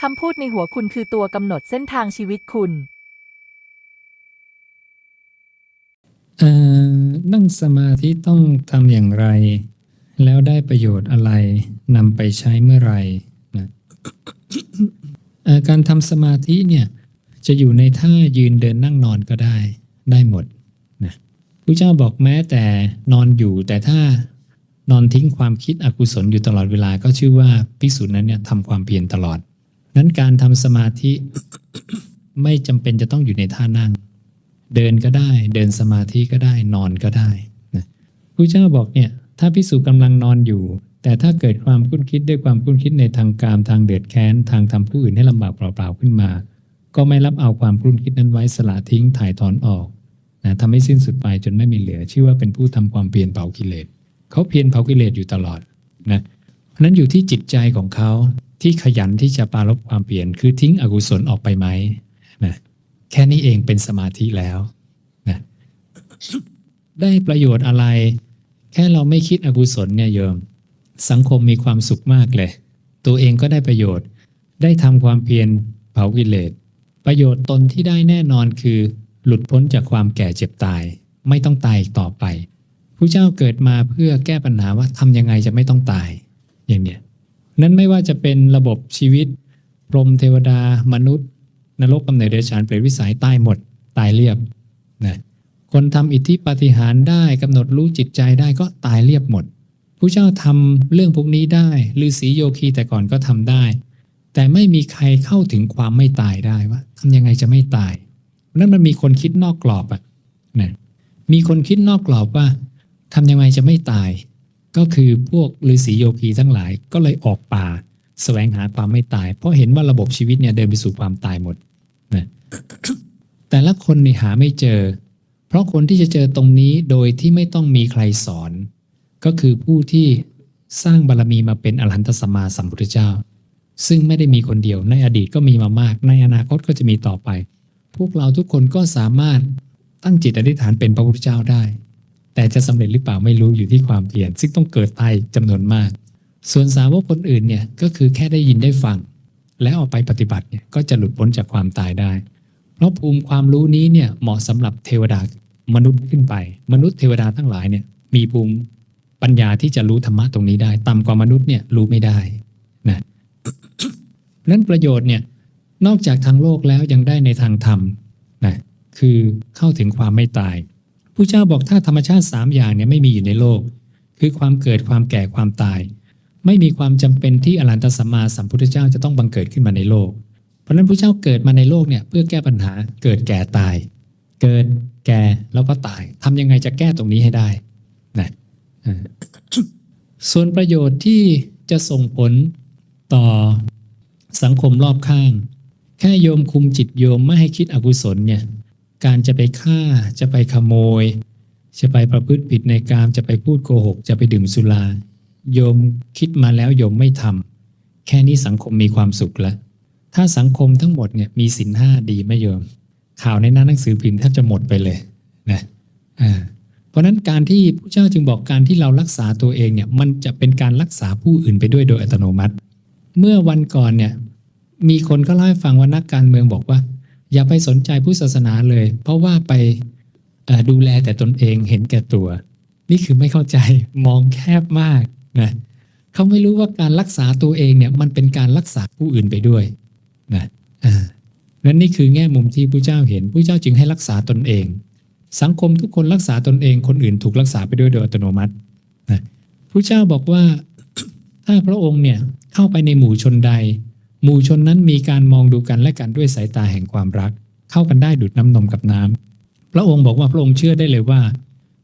คำพูดในหัวคุณคือตัวกำหนดเส้นทางชีวิตคุณ เอ่อนั่งสมาธิต้องทำอย่างไร แล้วได้ประโยชน์อะไรนำไปใช้เมื่อไหร่นะเอ่อการทำสมาธิเนี่ยจะอยู่ในท่ายืนเดินนั่งนอนก็ได้ได้หมดนะพระเจ้าบอกแม้แต่นอนอยู่แต่ถ้านอนทิ้งความคิดอกุศลอยู่ตลอดเวลาก็ชื่อว่าภิกษุนั้นเนี่ยทำความเพียรตลอด นั้นการทำสมาธิไม่จำเป็นจะต้องอยู่ในท่านั่ง เดินก็ได้ เดินสมาธิก็ได้ นอนก็ได้นะพระเจ้าบอกเนี่ย ถ้าพิสูจน์กำลังนอนอยู่ แต่ถ้าเกิดความคุ้นคิดด้วยความคุ้นคิดในทางกามทางเดือดแค้น ทางทำผู้อื่นให้ลำบากเปล่าๆขึ้นมา ก็ไม่รับเอาความคุ้นคิดนั้นไว้สละทิ้งถ่ายถอนออกนะทำให้สิ้นสุดไปจนไม่มีเหลือ ชื่อว่าเป็นผู้ทำความเพียรเผากิเลสเขาเพียรเผากิเลสอยู่ตลอดนะเพราะฉะ นั้นอยู่ที่จิตใจของเขาที่ขยันที่จะปรารบความเปลี่ยน คือทิ้งอกุศลออกไปไหมนะแค่นี้เองเป็นสมาธิแล้วนะได้ประโยชน์อะไร แค่เราไม่คิดอกุศลเนี่ยโยม สังคมมีความสุขมากเลย ตัวเองก็ได้ประโยชน์ ได้ทำความเพียรเผากิเลสประโยชน์ตนที่ได้แน่นอนคือ หลุดพ้นจากความแก่เจ็บตาย ไม่ต้องตายอีกต่อไปผู้เจ้าเกิดมาเพื่อแก้ปัญหาว่าทำยังไงจะไม่ต้องตาย อย่างเนี้ยนั้นไม่ว่าจะเป็นระบบชีวิตพรหมเทวดา มนุษย์ นรกกำเนิดเดรัจฉานเปรตวิสัยตายหมด ตายเรียบนะคนทำอิทธิปาฏิหารย์ได้กำหนดรู้จิตใจได้ก็ตายเรียบหมดผู้เจ้าทำเรื่องพวกนี้ได้ฤาษีโยคีแต่ก่อนก็ทำได้ แต่ไม่มีใครเข้าถึงความไม่ตายได้ว่าทำยังไงจะไม่ตายนั่นมันมีคนคิดนอกกรอบอะนะมีคนคิดนอกกรอบว่าทำยังไงจะไม่ตาย ก็คือพวกฤาษีโยคีทั้งหลายก็เลยออกป่าแสวงหาความไม่ตาย เพราะเห็นว่าระบบชีวิตเนี่ยเดินไปสู่ความตายหมดนะแต่ละคนนี่หาไม่เจอ เพราะคนที่จะเจอตรงนี้โดยที่ไม่ต้องมีใครสอน ก็คือผู้ที่สร้างบารมีมาเป็นอรหันตสัมมาสัมพุทธเจ้า ซึ่งไม่ได้มีคนเดียวในอดีตก็มีมามาก ในอนาคตก็จะมีต่อไป พวกเราทุกคนก็สามารถตั้งจิตอธิษฐานเป็นพระพุทธเจ้าได้ แต่จะสำเร็จหรือเปล่าไม่รู้อยู่ที่ความเพียรซึ่งต้องเกิดตายจำนวนมาก ส่วนสาวกคนอื่นเนี่ยก็คือแค่ได้ยินได้ฟัง แล้วเอาไปปฏิบัติเนี่ยก็จะหลุดพ้นจากความตายได้ เพราะภูมิความรู้นี้เนี่ยเหมาะสำหรับเทวดามนุษย์ขึ้นไป มนุษย์เทวดาทั้งหลายเนี่ยมีภูมิปัญญาที่จะรู้ธรรมะตรงนี้ได้ต่ำกว่ามนุษย์เนี่ยรู้ไม่ได้นะนั้นประโยชน์เนี่ยนอกจากทางโลกแล้วยังได้ในทางธรรมนะคือเข้าถึงความไม่ตาย ผู้เจ้าบอกถ้าธรรมชาติ3อย่างเนี่ยไม่มีอยู่ในโลก คือความเกิดความแก่ความตาย ไม่มีความจำเป็นที่อรหันตสัมมาสัมพุทธเจ้าจะต้องบังเกิดขึ้นมาในโลก เพราะนั้นพระเจ้าเกิดมาในโลกเนี่ยเพื่อแก้ปัญหาเกิดแก่ตาย เกิดแก่แล้วก็ตายทำยังไงจะแก้ตรงนี้ให้ได้นะอ่าส่วนประโยชน์ที่จะส่งผลต่อสังคมรอบข้าง แค่โยมคุมจิตโยมไม่ให้คิดอกุศลเนี่ย การจะไปฆ่าจะไปขโมย จะไปประพฤติผิดในกามจะไปพูดโกหก จะไปดื่มสุราโยมคิดมาแล้วโยมไม่ทำแค่นี้สังคมมีความสุขแล้วถ้าสังคมทั้งหมดเนี่ยมีสินห้าดีไหมโยม ข่าวในหน้าหนังสือพิมพ์แทบจะหมดไปเลยนะอ่าเพราะฉะนั้นการที่พระเจ้าจึงบอกการที่เรารักษาตัวเองเนี่ยมันจะเป็นการรักษาผู้อื่นไปด้วยโดยอัตโนมัติ เมื่อวันก่อนเนี่ยมีคนก็เล่าให้ฟังว่านักการเมืองบอกว่า อย่าไปสนใจพุทธศาสนาเลย เพราะว่าไปดูแลแต่ตนเองเห็นแก่ตัว นี่คือไม่เข้าใจมองแคบมากนะเขาไม่รู้ว่าการรักษาตัวเองเนี่ยมันเป็นการรักษาผู้อื่นไปด้วยนะอ่าและนี่คือแง่มุมที่พระเจ้าเห็นพระเจ้าจึงให้รักษาตนเอง สังคมทุกคนรักษาตนเองคนอื่นถูกรักษาไปด้วยโดยอัตโนมัตินะพระเจ้าบอกว่าถ้าพระองค์เนี่ยเข้าไปในหมู่ชนใด หมู่ชนนั้นมีการมองดูกันและกันด้วยสายตาแห่งความรัก เข้ากันได้ดุดน้ำนมกับน้ำพระองค์บอกว่าพระองค์เชื่อได้เลยว่า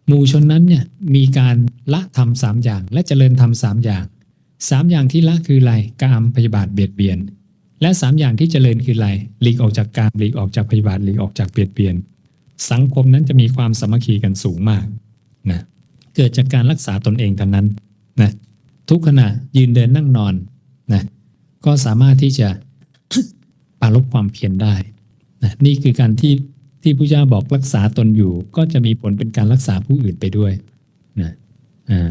หมู่ชนนั้นเนี่ยมีการละทำสามอย่างและเจริญทำสามอย่างสามอย่างที่ละคืออะไรกามพยาบาทเบียดเบียน และสามอย่างที่เจริญคืออะไรหลีกออกจากกามหลีกออกจากพยาบาทหลีกออกจากเบียดเบียน สังคมนั้นจะมีความสามัคคีกันสูงมากนะเกิดจากการรักษาตนเองเท่านั้นนะทุกขณะยืนเดินนั่งนอนนะ ก็สามารถที่จะปารบความเพียรได้นะนี่คือการที่ที่พระเจ้าบอกรักษาตนอยู่ ก็จะมีผลเป็นการรักษาผู้อื่นไปด้วยนะอ่า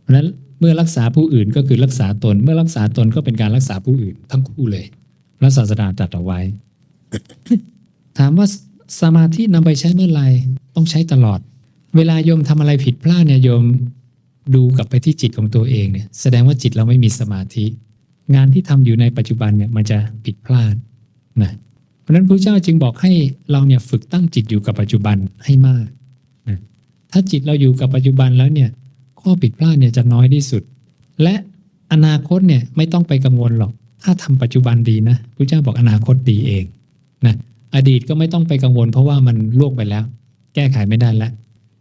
เพราะฉะนั้นเมื่อรักษาผู้อื่นก็คือรักษาตน เมื่อรักษาตนก็เป็นการรักษาผู้อื่น ทั้งคู่เลยพระศาสดาตรัสเอาไว้ ถามว่าสมาธินำไปใช้เมื่อไหร่ต้องใช้ตลอด เวลาโยมทำอะไรผิดพลาดเนี่ยโยมดูกลับไปที่จิตของตัวเองเนี่ยแสดงว่าจิตเราไม่มีสมาธิ งานที่ทำอยู่ในปัจจุบันเนี่ยมันจะผิดพลาดนะเพราะฉะนั้นพระเจ้าจึงบอกให้เราเนี่ยฝึกตั้งจิตอยู่กับปัจจุบันให้มากนะถ้าจิตเราอยู่กับปัจจุบันแล้วเนี่ยข้อผิดพลาดเนี่ยจะน้อยที่สุด และอนาคตเนี่ยไม่ต้องไปกังวลหรอก ถ้าทำปัจจุบันดีนะพระเจ้าบอกอนาคตดีเองนะอดีตก็ไม่ต้องไปกังวล เพราะว่ามันล่วงไปแล้ว แก้ไขไม่ได้แล้ว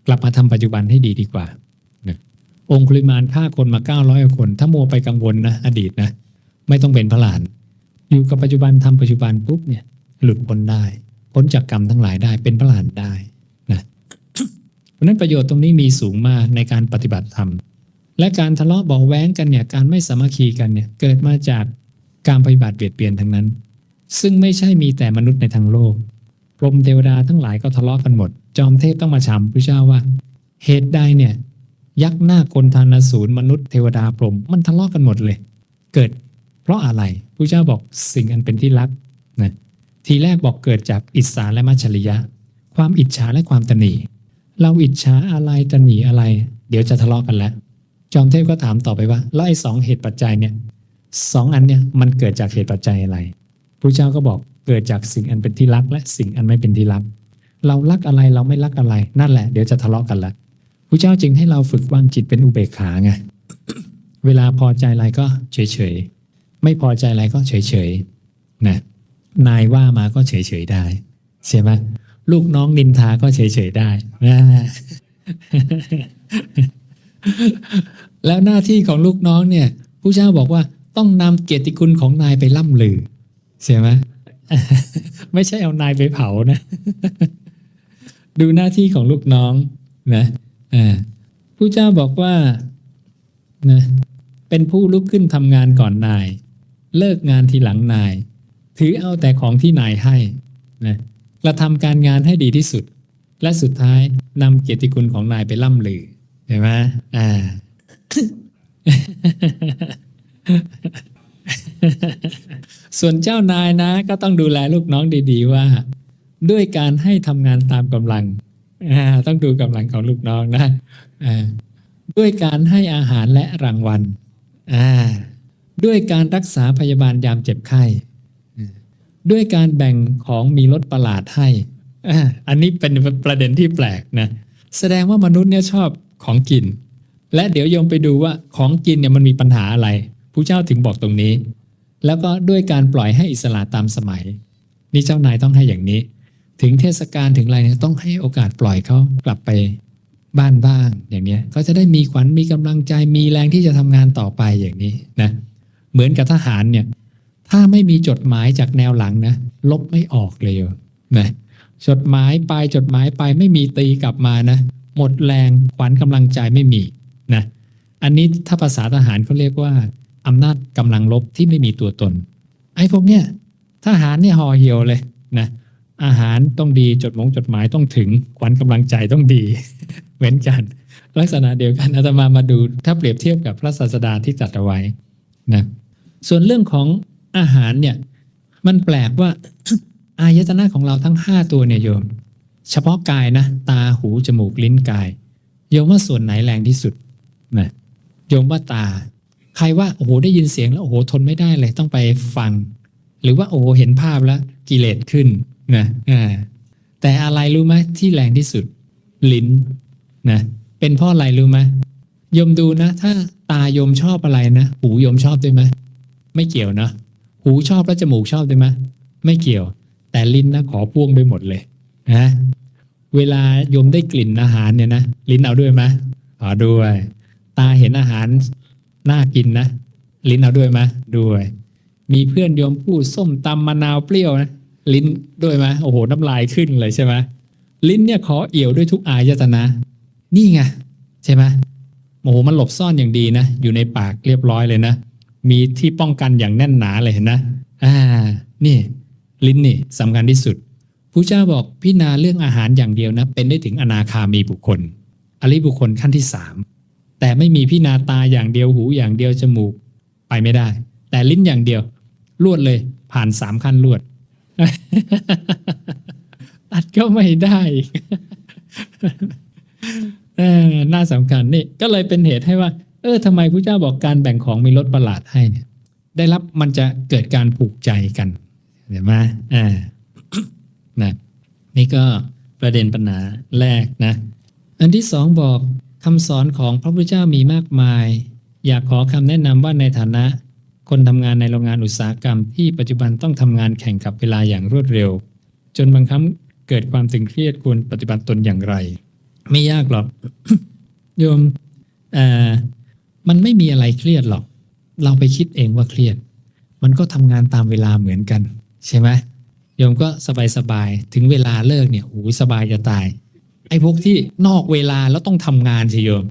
กลับมาทำปัจจุบันให้ดีดีกว่านะองคุลิมานฆ่าคนมา900กว่าคน ถ้ามัวไปกังวลนะอดีตนะ ไม่ต้องเป็นพระหลาน อยู่กับปัจจุบันทำปัจจุบันปุ๊บเนี่ย หลุดพ้นได้ พ้นจากกรรมทั้งหลายได้เป็นพระหลานได้นะเพราะนั้นประโยชน์ตรงนี้มีสูงมากในการปฏิบัติธรรมและการทะเลาะเบาะแว้งกันเนี่ยการไม่สามัคคีกันเนี่ยเกิดมาจากการปฏิบัติเบียดเบียนทั้งนั้น ซึ่งไม่ใช่มีแต่มนุษย์ในทางโลกพรหมเทวดาทั้งหลายก็ทะเลาะกันหมด จอมเทพต้องมาชำพระเจ้าว่า เหตุใดเนี่ย ยักษ์หน้าคนทานสูรมนุษย์เทวดาพรหมมันทะเลาะกันหมดเลย เกิด เพราะอะไรพระเจ้าบอกสิ่งอันเป็นที่รักนะทีแรกบอกเกิดจากอิจฉาและมัจฉริยะ ความอิจฉาและความตนีเราอิจฉาอะไรตนีอะไร เดี๋ยวจะทะเลาะกันแล้ว จอมเทพก็ถามต่อไปว่า แล้วไอ้สองเหตุปัจจัยเนี่ยสองอันเนี่ยมันเกิดจากเหตุปัจจัยอะไรพระเจ้าก็บอกเกิดจากสิ่งอันเป็นที่รัก และสิ่งอันไม่เป็นที่รัก เรารักอะไรเราไม่รักอะไร นั่นแหละเดี๋ยวจะทะเลาะกันละพระเจ้าจึงให้เราฝึกวางจิตเป็นอุเบกขาไงเวลาพอใจอะไรก็เฉยๆ ไม่พอใจอะไรก็เฉยๆนะนายว่ามาก็เฉยๆได้ใช่ไหมลูกน้องนินทาก็เฉยๆได้นะแล้วหน้าที่ของลูกน้องเนี่ยผู้เจ้าบอกว่าต้องนำเกียรติคุณของนายไปล่ำลือใช่ไหมไม่ใช่เอานายไปเผานะ ดูหน้าที่ของลูกน้องนะผู้เจ้าบอกว่านะเป็นผู้ลุกขึ้นทำงานก่อนนาย เลิกงานทีหลังนาย ถือเอาแต่ของที่นายให้นะกระทำการงานให้ดีที่สุด และสุดท้ายนำเกียรติคุณของนายไปล่ำลือเห็นไหมอ่า ส่วนเจ้านายนะ ก็ต้องดูแลลูกน้องดีๆว่า ด้วยการให้ทำงานตามกำลังต้องดูกำลังของลูกน้องนะด้วยการให้อาหารและรางวัลอ่า ด้วยการรักษาพยาบาลยามเจ็บไข้ ด้วยการแบ่งของมีรสประหลาดให้อันนี้เป็นประเด็นที่แปลกนะแสดงว่ามนุษย์เนี่ยชอบของกิน และเดี๋ยวโยมไปดูว่าของกินเนี่ยมันมีปัญหาอะไรผู้เจ้าถึงบอกตรงนี้ แล้วก็ด้วยการปล่อยให้อิสระตามสมัย นี่เจ้านายต้องให้อย่างนี้ ถึงเทศกาลถึงอะไรเนี่ยต้องให้โอกาสปล่อยเขากลับไปบ้านบ้างอย่างเนี้ยเขาจะได้มีขวัญมีกำลังใจมีแรงที่จะทำงานต่อไปอย่างนี้นะ เหมือนกับทหารเนี่ย ถ้าไม่มีจดหมายจากแนวหลังนะ ลบไม่ออกเลยนะจดหมายไปจดหมายไปไม่มีตีกลับมานะ หมดแรงขวัญกำลังใจไม่มีนะอันนี้ถ้าภาษาทหารเขาเรียกว่าอำนาจกำลังลบที่ไม่มีตัวตน ไอ้พวกเนี้ยทหารเนี่ยห่อเหี่ยวเลยนะอาหารต้องดีจดหมงจดหมายต้องถึงขวัญกำลังใจต้องดีเหมือนกัน ลักษณะเดียวกันอาตมามาดูถ้าเปรียบเทียบกับพระศาสดาที่จัดเอาไว้ นะส่วนเรื่องของอาหารเนี่ยมันแปลกว่าอายตนะของเราทั้ง 5 ตัวเนี่ยโยม เฉพาะกายนะ ตาหู จมูก ลิ้นกาย โยมว่าส่วนไหนแรงที่สุดนะโยมว่าตา ใครว่าโอ้โหได้ยินเสียงแล้วโอ้โหทนไม่ได้เลยต้องไปฟัง หรือว่าโอ้โหเห็นภาพแล้วกิเลสขึ้นนะอ่าแต่อะไรรู้ไหมที่แรงที่สุด ลิ้นนะเป็นเพราะอะไรรู้ไหมโยมดูนะ ถ้า ตาโยมชอบอะไรนะหูโยมชอบด้วยไหมไม่เกี่ยวนะหูชอบแล้วจมูกชอบด้วยไหมไม่เกี่ยว แต่ลิ้นนะขอพ่วงไปหมดเลยนะเวลาโยมได้กลิ่นอาหารเนี่ยนะลิ้นเอาด้วยไหมเอาด้วย ตาเห็นอาหารน่ากินนะลิ้นเอาด้วยไหมด้วย มีเพื่อนโยมพูดส้มตำมะนาวเปรี้ยวนะลิ้นด้วยไหมโอ้โหน้ำลายขึ้นเลยใช่ไหมลิ้นเนี่ยขอเอี่ยวด้วยทุกอายตนะ นี่ไงใช่ไหม โอ้โหมันหลบซ่อนอย่างดีนะ อยู่ในปากเรียบร้อยเลยนะ มีที่ป้องกันอย่างแน่นหนาเลยเห็นนะอ่านี่ลิ้นนี่สำคัญที่สุดผู้เจ้าบอกพิจารณาเรื่องอาหารอย่างเดียวนะ เป็นได้ถึงอนาคามีบุคคล อริบุคคลขั้นที่สามแต่ไม่มีพิจารณาตาอย่างเดียวหูอย่างเดียวจมูกไปไม่ได้ แต่ลิ้นอย่างเดียวลวดเลย ผ่านสามขั้นลวดตัดก็ไม่ได้ เออน่าสำคัญนี่ก็เลยเป็นเหตุให้ว่า เออทำไมพระเจ้าบอกการแบ่งของมีรถประหลาดให้เนี่ย ได้รับมันจะเกิดการผูกใจกันเห็นไหมอ่านะนี่ก็ประเด็นปัญหาแรกนะ อันที่สองบอกคำสอนของพระพุทธเจ้ามีมากมาย อยากขอคำแนะนำว่าในฐานะ คนทำงานในโรงงานอุตสาหกรรมที่ปัจจุบันต้องทำงานแข่งกับเวลาอย่างรวดเร็ว จนบางครั้งเกิดความตึงเครียดควรปฏิบัติตนอย่างไร ไม่ยากหรอกโยมเอ่อมันไม่มีอะไรเครียดหรอก เราไปคิดเองว่าเครียด มันก็ทำงานตามเวลาเหมือนกัน ใช่ไหมโยมก็สบายสบายๆถึงเวลาเลิกเนี่ยโอ้สบายจะตาย ไอ้พวกที่นอกเวลาแล้วต้องทำงานสิโยม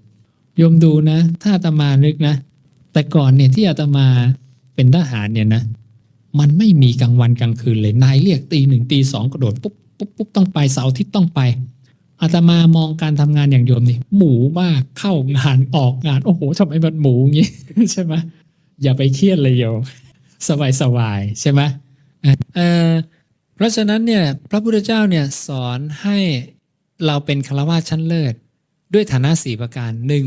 โยมดูนะ ถ้าอาตมานึกนะ แต่ก่อนเนี่ยที่อาตมาเป็นทหารเนี่ยนะ มันไม่มีกลางวันกลางคืนเลย นายเรียกตีหนึ่งตีสองกระโดดปุ๊บปุ๊บปุ๊บต้องไปเสาร์อาทิตย์ต้องไป อาตมามองการทำงานอย่างโยมนี่หมูมากเข้างานออกงาน โอ้โหทำไมมันหมูงี้ ใช่ไหมอย่าไปเครียดเลยโยมสบายสบายๆใช่ไหมเออเพราะฉะนั้นเนี่ยพระพุทธเจ้าเนี่ยสอนให้เราเป็นคารวะชั้นเลิศ ด้วยฐานะสี่ประการหนึ่ง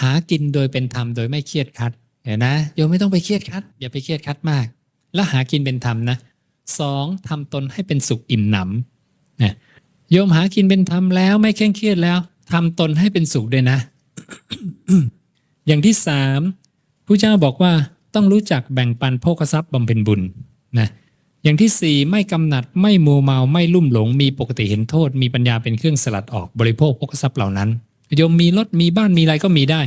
หากินโดยเป็นธรรมโดยไม่เครียดคัดเห็นนะโยมไม่ต้องไปเครียดคัด อย่าไปเครียดคัดมาก แล้วหากินเป็นธรรมนะสองทำตนให้เป็นสุขอิ่มหนำนะ โยมหากินเป็นธรรมแล้วไม่เคร่งเครียดแล้วทำตนให้เป็นสุขด้วยนะ อย่างที่สามผู้เจ้าบอกว่าต้องรู้จักแบ่งปันโภคทรัพย์บำเพ็ญบุญนะอย่างที่สี่ไม่กำหนัดไม่มัวเมาไม่ลุ่มหลง มีปกติเห็นโทษ มีปัญญาเป็นเครื่องสลัดออกบริโภคโภคทรัพย์เหล่านั้นโยมมีรถมีบ้านมีอะไรก็มีได้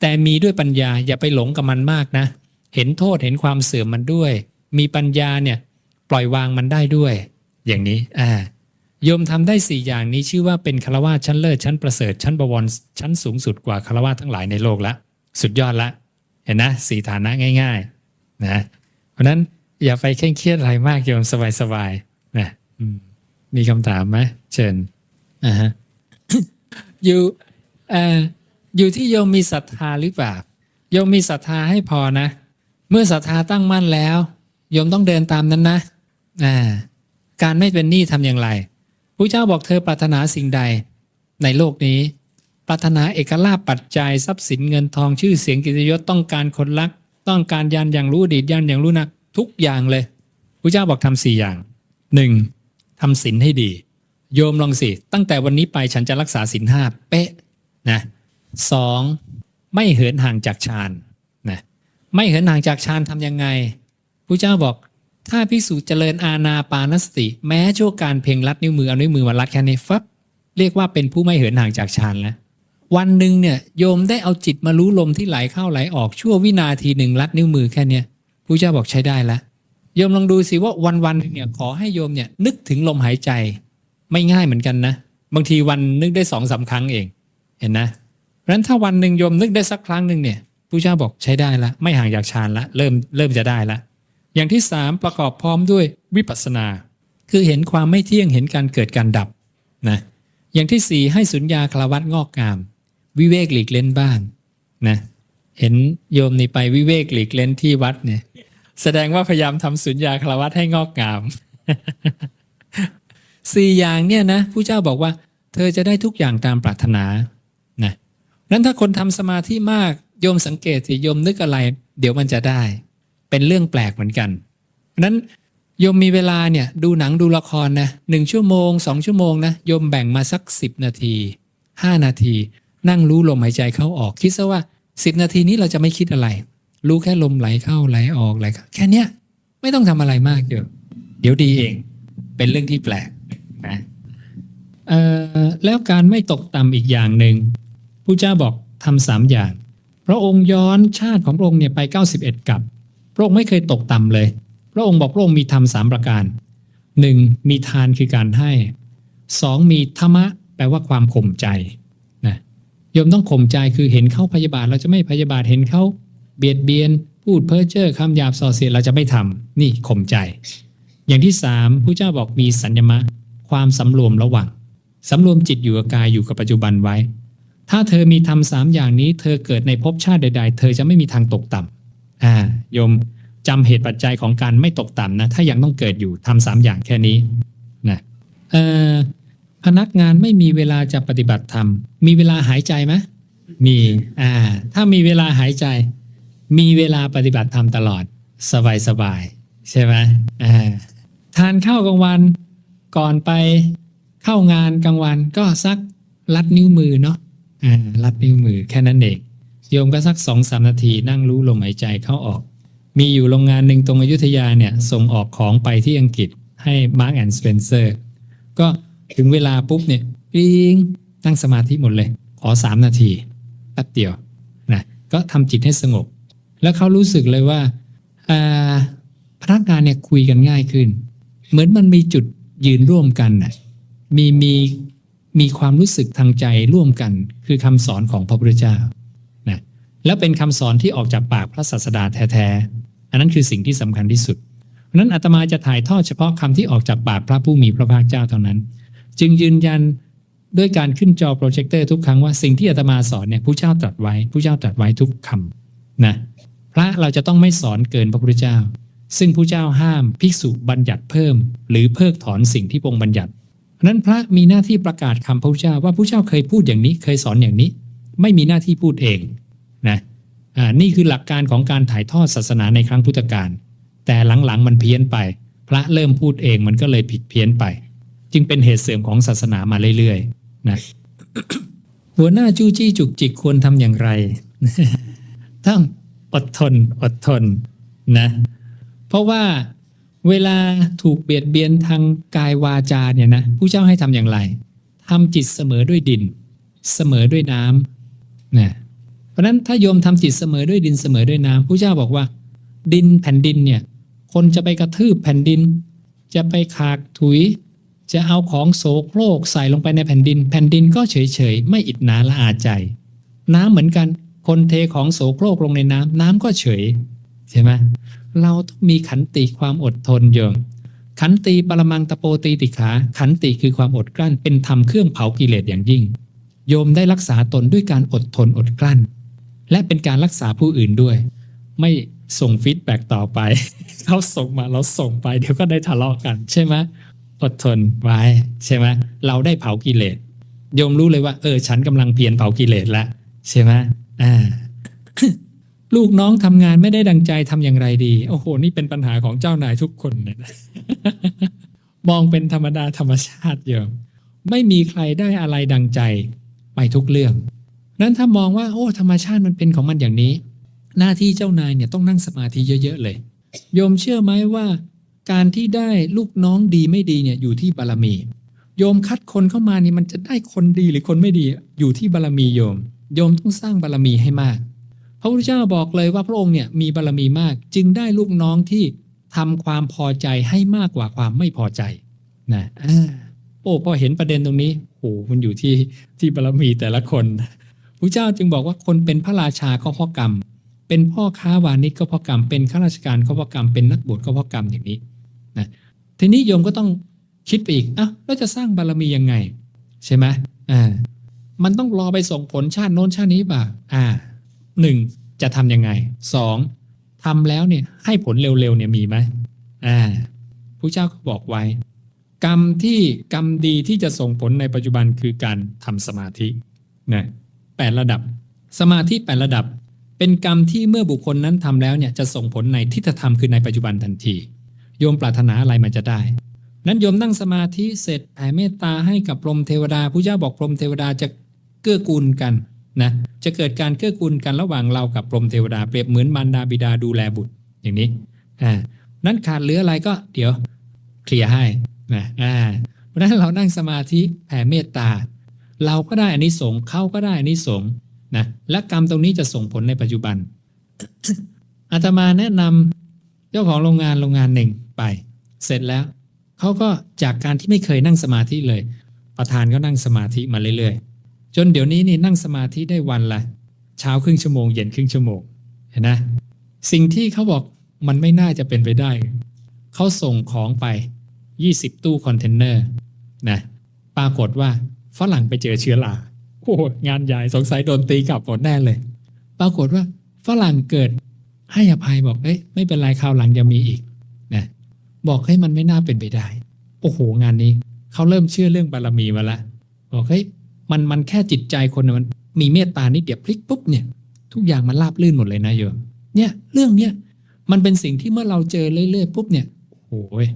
แต่มีด้วยปัญญาอย่าไปหลงกับมันมากนะ เห็นโทษเห็นความเสื่อมมันด้วย มีปัญญาเนี่ยปล่อยวางมันได้ด้วย อย่างนี้อ่า โยมทำได้สี่อย่างนี้ชื่อว่าเป็นคารวะชั้นเลิศชั้นประเสริฐชั้นบวรชั้นสูงสุดกว่าคารวะทั้งหลายในโลกละ สุดยอดละ เห็นนะสี่ฐานะง่าย ๆ นะ เพราะนั้นอย่าไปเคร่งเครียดอะไรมากโยมสบายๆนะมมีคำถามไหมเชิญอ่าฮะอยู่เอ่ออยู่ที่โยมมีศรัทธาหรือเปล่าโยมมีศรัทธาให้พอนะ เมื่อศรัทธาตั้งมั่นแล้ว โยมต้องเดินตามนั้นนะอ่าการไม่เป็นหนี้ทำอย่างไร พระเจ้าบอกเธอปรารถนาสิ่งใด ในโลกนี้ ปรารถนาเอกลาภปัจจัยทรัพย์สินเงินทองชื่อเสียงกิตยศต้องการคนรัก ต้องการยานอย่างรู้อดีตยานอย่างรู้นะทุกอย่างเลยพระเจ้าบอกทำสี่อย่างหนึ่งทำศีลให้ดี โยมลองสิ ตั้งแต่วันนี้ไปฉันจะรักษาศีลห้าเป๊ะนะสองไม่เหินห่างจากฌานนะไม่เหินห่างจากฌานทำยังไงพระเจ้าบอก ถ้าพิสูจน์เจริญอาณาปานสติ แม้ชั่วการเพ่งลัดนิ้วมือเอานิ้วมือมาลัดแค่นี้ฟับเรียกว่าเป็นผู้ไม่เหินห่างจากฌานแล้ววันหนึ่งเนี่ยโยมได้เอาจิตมารู้ลมที่ไหลเข้าไหลออกชั่ววินาทีหนึ่งลัดนิ้วมือแค่เนี้ยพระเจ้าบอกใช้ได้แล้วโยมลองดูสิว่าวันวันนึงเนี่ยขอให้โยมเนี่ยนึกถึงลมหายใจ ไม่ง่ายเหมือนกันนะ บางทีวันนึกได้สองสามครั้งเอง เห็นนะเพราะฉะนั้นถ้าวันหนึ่งโยมนึกได้สักครั้งหนึ่งเนี่ยพระเจ้าบอกใช้ได้ละไม่ห่างจากฌานละเริ่มเริ่มจะได้ละ อย่างที่สามประกอบพร้อมด้วยวิปัสนา คือเห็นความไม่เที่ยงเห็นการเกิดการดับนะอย่างที่สี่ให้สุญญาคลวัตงอกงาม วิเวกหลีกเล่นบ้างนะเห็นโยมนี่ไปวิเวกหลีกเล่นที่วัดเนี่ย แสดงว่าพยายามทำสุญญาคลวัตให้งอกงามสี่อย่างเนี่ยนะผู้เจ้าบอกว่า เธอจะได้ทุกอย่างตามปรารถนานะนั้นถ้าคนทำสมาธิมากโยมสังเกตสิโยมนึกอะไร เดี๋ยวมันจะได้ เป็นเรื่องแปลกเหมือนกันนั้นโยมมีเวลาเนี่ยดูหนังดูละครนะหนึ่งชั่วโมงสองชั่วโมงนะโยมแบ่งมาสักสิบนาทีห้านาที นั่งรู้ลมหายใจเข้าออก คิดซะว่าสิบนาทีนี้เราจะไม่คิดอะไร รู้แค่ลมไหลเข้าไหลออกไหลเข้าแค่เนี้ยไม่ต้องทำอะไรมากเดี๋ยวเดี๋ยวดีเอง เป็นเรื่องที่แปลกนะเอ่อแล้วการไม่ตกต่ำอีกอย่างหนึ่งผู้เจ้าบอกทำสามอย่าง พระองค์ย้อนชาติของพระองค์เนี่ยไป 91กับ พระองค์ไม่เคยตกต่ำเลย พระองค์บอกพระองค์มีธรรมสามประการหนึ่งมีทานคือการให้สองมีธรรมะ แปลว่าความข่มใจนะโยมต้องข่มใจคือเห็นเขาพยาบาทเราจะไม่พยาบาทเห็นเขาเบียดเบียน พูดเพ้อเจ้อคำหยาบส่อเสียดเราจะไม่ทำนี่ข่มใจ อย่างที่สามผู้เจ้าบอกมีสัญญมะ ความสำรวมระหวังสำรวมจิตอยู่กับกายอยู่กับปัจจุบันไว้ ถ้าเธอมีทำสามอย่างนี้ เธอเกิดในภพชาติใด ๆ เธอจะไม่มีทางตกต่ำ อ่าโยมจำเหตุปัจจัยของการไม่ตกต่ำนะ ถ้ายังต้องเกิดอยู่ทำสามอย่างแค่นี้นะเอ่อพนักงานไม่มีเวลาจะปฏิบัติธรรม มีเวลาหายใจไหมมี อ่า ถ้ามีเวลาหายใจ มีเวลาปฏิบัติธรรมตลอด สบายสบายๆใช่ไหมอ่า ทานข้าวกลางวัน ก่อนไปเข้างานกลางวันก็สักลัดนิ้วมือเนาะ อ่า ลัดนิ้วมือแค่นั้นเอง โยมก็สักสองสามนาทีนั่งรู้ลมหายใจเข้าออก มีอยู่โรงงานหนึ่งตรงอยุธยาเนี่ยส่งออกของไปที่อังกฤษให้ Mark and Spencer ก็ถึงเวลาปุ๊บเนี่ยกริ๊งตั้งสมาธิหมดเลย ขอสามนาทีแป๊บเดียวนะก็ทำจิตให้สงบ แล้วเขารู้สึกเลยว่าพนักงานเนี่ยคุยกันง่ายขึ้น เหมือนมันมีจุดยืนร่วมกันน่ะมีมีมีความรู้สึกทางใจร่วมกัน คือคำสอนของพระพุทธเจ้า แล้วเป็นคำสอนที่ออกจากปากพระศาสดาแท้ๆ อันนั้นคือสิ่งที่สำคัญที่สุดเพราะนั้นอาตมาจะถ่ายทอดเฉพาะคำที่ออกจากปากพระผู้มีพระภาคเจ้าเท่านั้น จึงยืนยันด้วยการขึ้นจอโปรเจคเตอร์ทุกครั้งว่าสิ่งที่อาตมาสอนเนี่ยผู้เจ้าตรัสไว้ผู้เจ้าตรัสไว้ทุกคำนะพระเราจะต้องไม่สอนเกินพระพุทธเจ้า ซึ่งผู้เจ้าห้ามภิกษุบัญญัติเพิ่ม หรือเพิกถอนสิ่งที่พงบัญญัติเพราะนั้นพระมีหน้าที่ประกาศคำพระพุทธเจ้าว่าพระเจ้าเคยพูดอย่างนี้เคยสอนอย่างนี้ ไม่มีหน้าที่พูดเอง นะอ่านี่คือหลักการของการถ่ายทอดศาสนาในครั้งพุทธกาลแต่หลังๆมันเพี้ยนไป พระเริ่มพูดเองมันก็เลยผิดเพี้ยนไป จึงเป็นเหตุเสื่อมของศาสนามาเรื่อยๆนะหัวหน้าจู้จี้จุกจิกควรทำอย่างไรต้องอดทนอดทนนะเพราะว่าเวลาถูกเบียดเบียนทางกายวาจาเนี่ยนะผู้เจ้าให้ทำอย่างไรทำจิตเสมอด้วยดิน เสมอด้วยน้ำนะ เพราะฉะนั้นถ้าโยมทำจิตเสมอด้วยดินเสมอด้วยน้ำผู้เจ้าบอกว่า ดินแผ่นดินเนี่ยคนจะไปกระทืบแผ่นดิน จะไปขากถุย จะเอาของโสโครกใส่ลงไปในแผ่นดิน แผ่นดินก็เฉยๆไม่อิดหนาละอาใจ น้ำเหมือนกันคนเทของโสโครกลงในน้ำน้ำก็เฉยใช่ไหมเราต้องมีขันติความอดทนโยมขันติปรมังตะโปตีติขา ขันติคือความอดกลั้นเป็นธรรมเครื่องเผากิเลสอย่างยิ่ง โยมได้รักษาตนด้วยการอดทนอดกลั้น และเป็นการรักษาผู้อื่นด้วย ไม่ส่งฟีดแบ็กต่อไปเขาส่งมาเราส่งไป เดี๋ยวก็ได้ทะเลาะกัน ใช่ไหมอดทนไว้ใช่ไหมเราได้เผากิเลสโยมรู้เลยว่า เออ ฉันกำลังเพียรเผากิเลสล้วใช่ไหมอ่าลูกน้องทำงานไม่ได้ดังใจทำอย่างไรดี โอ้โห นี่เป็นปัญหาของเจ้านายทุกคนเลยนะมองเป็นธรรมดาธรรมชาติโยมไม่มีใครได้อะไรดังใจไปทุกเรื่อง นั้นถ้ามองว่าโอ้ธรรมชาติมันเป็นของมันอย่างนี้ หน้าที่เจ้านายเนี่ยต้องนั่งสมาธิเยอะๆเลยโยมเชื่อไหมว่าการที่ได้ลูกน้องดีไม่ดีเนี่ยอยู่ที่บารมี โยมคัดคนเข้ามานี่มันจะได้คนดีหรือคนไม่ดีอยู่ที่บารมีโยม โยมต้องสร้างบารมีให้มาก พระพุทธเจ้าบอกเลยว่าพระองค์เนี่ยมีบารมีมาก จึงได้ลูกน้องที่ทำความพอใจให้มากกว่าความไม่พอใจนะโอ้พอเห็นประเด็นตรงนี้โอ้มันอยู่ที่ที่บารมีแต่ละคน พระเจ้าจึงบอกว่าคนเป็นพระราชาก็เพราะกรรม เป็นพ่อค้าวานิชก็เพราะกรรม เป็นข้าราชการก็เพราะกรรม เป็นนักบวชก็เพราะกรรมอย่างนี้นะทีนี้โยมก็ต้องคิดไปอีกอะแล้วจะสร้างบารมียังไง ใช่ไหมอ่ามันต้องรอไปส่งผลชาติโน้นชาตินี้ป่ะอ่าหนึ่งจะทำยังไงสองทำแล้วเนี่ยให้ผลเร็วๆเนี่ยมีไหมอ่าผู้เจ้าก็บอกไว้ กรรมที่กรรมดีที่จะส่งผลในปัจจุบันคือการทำสมาธินะ แปดระดับ สมาธิแปดระดับ เป็นกรรมที่เมื่อบุคคลนั้นทำแล้วเนี่ยจะส่งผลในทิฏฐธรรมคือในปัจจุบันทันที โยมปรารถนาอะไรมันจะได้ นั้นโยมนั่งสมาธิเสร็จแผ่เมตตาให้กับพรหมเทวดาผู้เจ้าบอกพรหมเทวดาจะเกื้อกูลกันนะจะเกิดการเกื้อกูลกันระหว่างเรากับพรหมเทวดาเปรียบเหมือนมารดาบิดาดูแลบุตรอย่างนี้อ่านั้นขาดเหลืออะไรก็เดี๋ยวเคลียร์ให้นะอ่าเพราะนั้นเรานั่งสมาธิแผ่เมตตา เราก็ได้อานิสงส์เขาก็ได้อานิสงส์นะและกรรมตรงนี้จะส่งผลในปัจจุบันอาตมาแนะนำเจ้าของโรงงานโรงงานหนึ่งไป เสร็จแล้วเขาก็จากการที่ไม่เคยนั่งสมาธิเลย ประธานก็นั่งสมาธิมาเรื่อยๆ จนเดี๋ยวนี้นี่นั่งสมาธิได้วันละเช้าครึ่งชั่วโมงเย็นครึ่งชั่วโมงเห็นนะสิ่งที่เขาบอกมันไม่น่าจะเป็นไปได้เขาส่งของไป 20 ตู้คอนเทนเนอร์นะปรากฏว่า ฝรั่งไปเจอเชื้อราโอ้งานใหญ่สงสัยโดนตีกลับหมดแน่เลย ปรากฏว่าฝรั่งเกิดให้อภัยบอกเอ้ยไม่เป็นไรคราวหลังจะมีอีกนะบอกให้มันไม่น่าเป็นไปได้ โอ้โหงานนี้เขาเริ่มเชื่อเรื่องบารมีมาละบอกเฮ้ยมันมันแค่จิตใจคนมันมีเมตตานิดเดียวพลิกปุ๊บเนี่ย ทุกอย่างมันราบลื่นหมดเลยนะโยมเนี่ยเรื่องเนี้ยมันเป็นสิ่งที่เมื่อเราเจอเรื่อยๆปุ๊บเนี่ยโอ้ย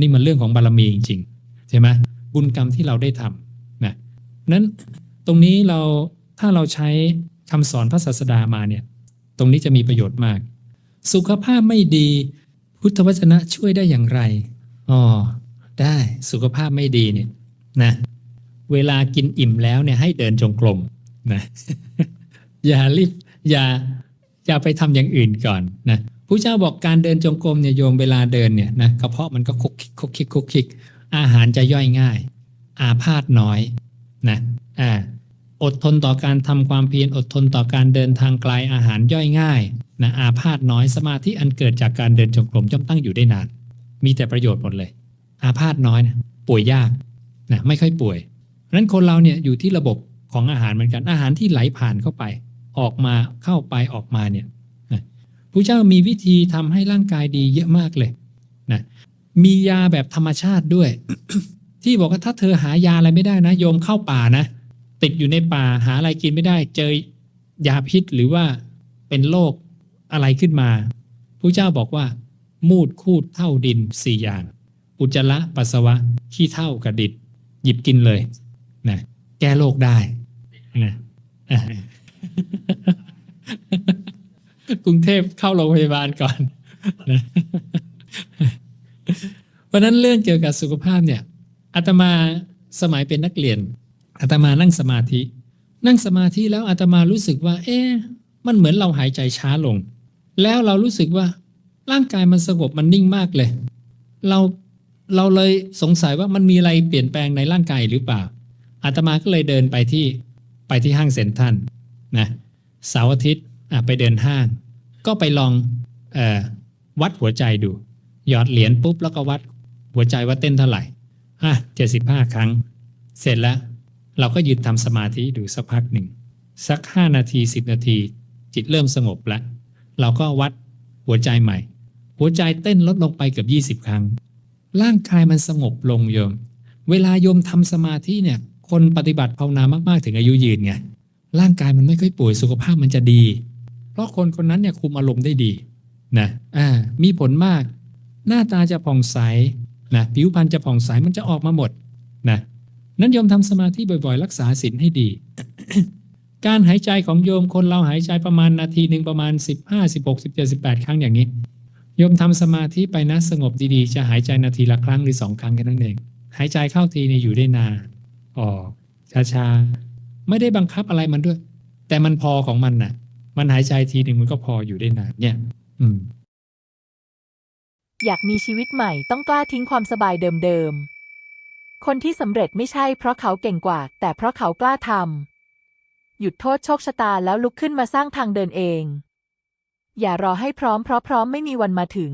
นี่มันเรื่องของบารมีจริงๆใช่ไหมบุญกรรมที่เราได้ทำ นั้นตรงนี้เราถ้าเราใช้คำสอนพระศาสดามาเนี่ย ตรงนี้จะมีประโยชน์มาก สุขภาพไม่ดี พุทธวจนะช่วยได้อย่างไรอ๋อได้สุขภาพไม่ดีเนี่ยนะเวลากินอิ่มแล้วเนี่ยให้เดินจงกรมนะอย่ารีบอย่าอย่าไปทำอย่างอื่นก่อนนะผู้เจ้าบอกการเดินจงกรมเนี่ยโยมเวลาเดินเนี่ยนะกระเพาะมันก็คุกคิกคุกคิกคุกคิกอาหารจะย่อยง่าย อาพาธน้อย นะอ่าอดทนต่อการทำความเพียรอดทนต่อการเดินทางไกลอาหารย่อยง่ายนะอาพาธน้อยสมาธิอันเกิดจากการเดินจงกรมย่อมตั้งอยู่ได้นาน มีแต่ประโยชน์หมดเลย อาพาธน้อยนะป่วยยากนะไม่ค่อยป่วยเพราะฉะนั้นคนเราเนี่ยอยู่ที่ระบบของอาหารเหมือนกันอาหารที่ไหลผ่านเข้าไป ออกมาเข้าไปออกมาเนี่ยนะพระเจ้ามีวิธีทำให้ร่างกายดีเยอะมากเลยนะมียาแบบธรรมชาติด้วย ที่บอกว่าถ้าเธอหายาอะไรไม่ได้นะ โยมเข้าป่านะ ติดอยู่ในป่าหาอะไรกินไม่ได้ เจอยาพิษหรือว่าเป็นโรคอะไรขึ้นมาพระเจ้าบอกว่า มูดคูดเท่าดินสี่อย่าง อุจจาระปัสสาวะขี้เท่ากระดิดหยิบกินเลยนะแก้โรคได้นะกรุงเทพเข้าโรงพยาบาลก่อนนะเพราะนั้นเรื่องเกี่ยวกับสุขภาพเนี่ย อาตมาสมัยเป็นนักเรียนอาตมานั่งสมาธิ นั่งสมาธิแล้วอาตมารู้สึกว่า เอ๊ะมันเหมือนเราหายใจช้าลง แล้วเรารู้สึกว่า ร่างกายมันสงบมันนิ่งมากเลย เราเราเลยสงสัยว่ามันมีอะไรเปลี่ยนแปลงในร่างกายหรือเปล่าอาตมาก็เลยเดินไปที่ไปที่ห้างเซ็นทรัลนะเสาร์อาทิตย์ไปเดินห้าง ก็ไปลองอวัดหัวใจดู หยอดเหรียญปุ๊บแล้วก็วัดหัวใจว่าเต้นเท่าไหร่ อะเจ็ดสิบห้าครั้ง เสร็จแล้ว เราก็ยืนทำสมาธิดูสักพักหนึ่ง สักห้านาทีสิบนาที จิตเริ่มสงบแล้วเราก็วัดหัวใจใหม่ หัวใจเต้นลดลงไปเกือบยี่สิบครั้ง ร่างกายมันสงบลงโยม เวลาโยมทำสมาธิเนี่ย คนปฏิบัติภาวนามากๆ ถึงอายุยืนไงร่างกายมันไม่ค่อยป่วยสุขภาพมันจะดี เพราะคนคนนั้นเนี่ยคุมอารมณ์ได้ดีนะอ่ามีผลมาก หน้าตาจะผ่องใส นะผิวพรรณจะผ่องใสมันจะออกมาหมดนะนั้นโยมทำสมาธิบ่อยๆ รักษาศีลให้ดี การหายใจของโยมคนเราหายใจประมาณนาทีหนึ่งประมาณ 15 16 17 18 ครั้งอย่างนี้ โยมทำสมาธิไปนะสงบดีๆ จะหายใจนาทีละครั้งหรือสองครั้งแค่นั้นเอง หายใจเข้าทีนี่อยู่ได้นานออกช้าๆไม่ได้บังคับอะไรมันด้วย แต่มันพอของมันน่ะ มันหายใจทีหนึ่งมันก็พออยู่ได้นานเนี่ย อืม อยากมีชีวิตใหม่ต้องกล้าทิ้งความสบายเดิมๆ คนที่สำเร็จไม่ใช่เพราะเขาเก่งกว่า แต่เพราะเขากล้าทำหยุดโทษโชคชะตาแล้วลุกขึ้นมาสร้างทางเดินเอง อย่ารอให้พร้อมเพราะพร้อมไม่มีวันมาถึง